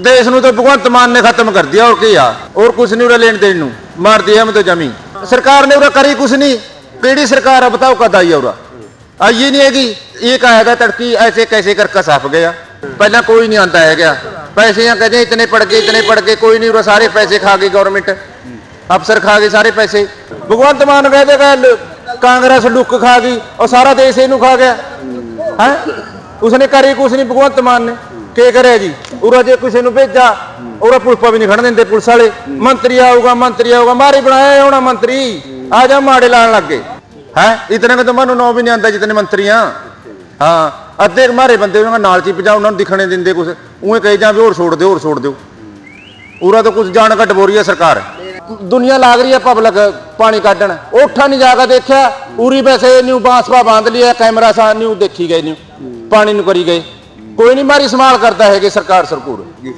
ਦੇਸ਼ ਨੂੰ ਤਾਂ ਭਗਵੰਤ ਮਾਨ ਨੇ ਖਤਮ ਕਰ ਦਿਆ, ਹੋਰ ਕੀ ਆ? ਹੋਰ ਕੁਝ ਨਹੀਂ ਉਹਦਾ ਲੈਣ ਦੇਣ ਨੂੰ। ਮਾਰ ਦਿਆ ਮੈਂ ਤਾਂ ਜਮੀ। ਸਰਕਾਰ ਨੇ ਉਹਦਾ ਕਰੀ ਕੁਝ ਨਹੀਂ। ਕਿਹੜੀ ਸਰਕਾਰ ਆ ਬਤਾਓ ਕਦ ਆਈ ਉਹਦਾ? ਆਈ ਹੀ ਨਹੀਂ ਹੈਗੀ। ਇਹ ਕਹਾਗਾ ਤੜਕੀ ਐਸੇ ਕੈਸੇ ਕਰਕੇ ਸਫ ਗਿਆ ਪਹਿਲਾਂ ਕੋਈ ਨਹੀਂ ਆਂਦਾ ਹੈਗਾ। ਪੈਸੇ ਆ ਕਹਿੰਦੇ ਇਤਨੇ ਪੜ ਗਏ, ਇਤਨੇ ਪੜ ਗਏ, ਕੋਈ ਨਹੀਂ ਉਹ ਸਾਰੇ ਪੈਸੇ ਖਾ ਗਏ ਗਵਰਨਮੈਂਟ ਅਫਸਰ ਖਾ ਗਏ ਸਾਰੇ ਪੈਸੇ। ਭਗਵੰਤ ਮਾਨ ਕਹਿੰਦੇ ਕਿ ਕਾਂਗਰਸ ਡੁੱਕ ਖਾ ਗਈ, ਉਹ ਸਾਰਾ ਦੇਸ਼ ਇਹਨੂੰ ਖਾ ਗਿਆ। ਹੈ? ਉਸਨੇ ਕਰੀ ਕੁਛ ਨਹੀਂ ਭਗਵੰਤ ਮਾਨ ਨੇ। ਕੀ ਕਰਿਆ ਜੀ? ਉਰਾ ਜੇ ਕਿਸੇ ਨੂੰ ਭੇਜਾ, ਉਰਾ ਪੁਲਪਾ ਵੀ ਨਹੀਂ ਖੜਨ ਦਿੰਦੇ, ਪੁਲਿਸ ਵਾਲੇ। ਮੰਤਰੀ ਆਊਗਾ ਮੰਤਰੀ ਆਊਗਾ, ਮਾਰੀ ਬਣਾਇਆ ਹੋਣਾ ਮੰਤਰੀ। ਆ ਜਾ ਮਾੜੇ ਲਾਣ ਲੱਗੇ ਹੈ? ਇਤਨੇ ਕਿ ਤੁਹਾਨੂੰ ਨੌ ਵੀ ਨਹੀਂ ਆਂਦਾ ਜਿਤਨੇ ਮੰਤਰੀਆਂ। ਹਾਂ, ਅੱਧੇ ਮਾਰੇ ਬੰਦੇ ਉਹਨਾਂ ਨਾਲ ਚੀ ਪਜਾ ਉਹਨਾਂ ਨੂੰ ਦਿਖਣੇ ਦਿੰਦੇ ਕੁਛ। ਉਵੇਂ ਕਹੇ ਜਾ ਵੀ ਹੋਰ ਛੋੜ ਦਿਓ, ਹੋਰ ਛੋੜ ਦਿਓ। ਉਰਾ ਤਾਂ ਕੁਝ ਜਾਣ ਘਟ ਬੋਰੀ ਹੈ ਸਰਕਾਰ। ਦੁਨੀਆ ਲਾਗ ਰਹੀ ਹੈ ਪਬਲਿਕ ਪਾਣੀ ਕੱਢਣ। ਉਠਾ ਨਹੀਂ ਜਾ ਕੇ ਦੇਖਿਆ। ਉਰੀ ਵੈਸੇ ਨਿਊ ਬਾਂਸਪਾ ਬਾਂਧ ਲਿਆ, ਕੈਮਰਾ ਸਾਹ ਨਿਊ ਦੇਖੀ ਗਏ ਨਿਊ ਪਾਣੀ ਨੂੰ ਕਰੀ ਗਏ। ਕੋਈ ਨਹੀਂ ਮਾਰੀ ਸੰਭਾਲ ਕਰਦਾ ਹੈਗੇ ਸਰਕਾਰ ਸਰਕੂਰ।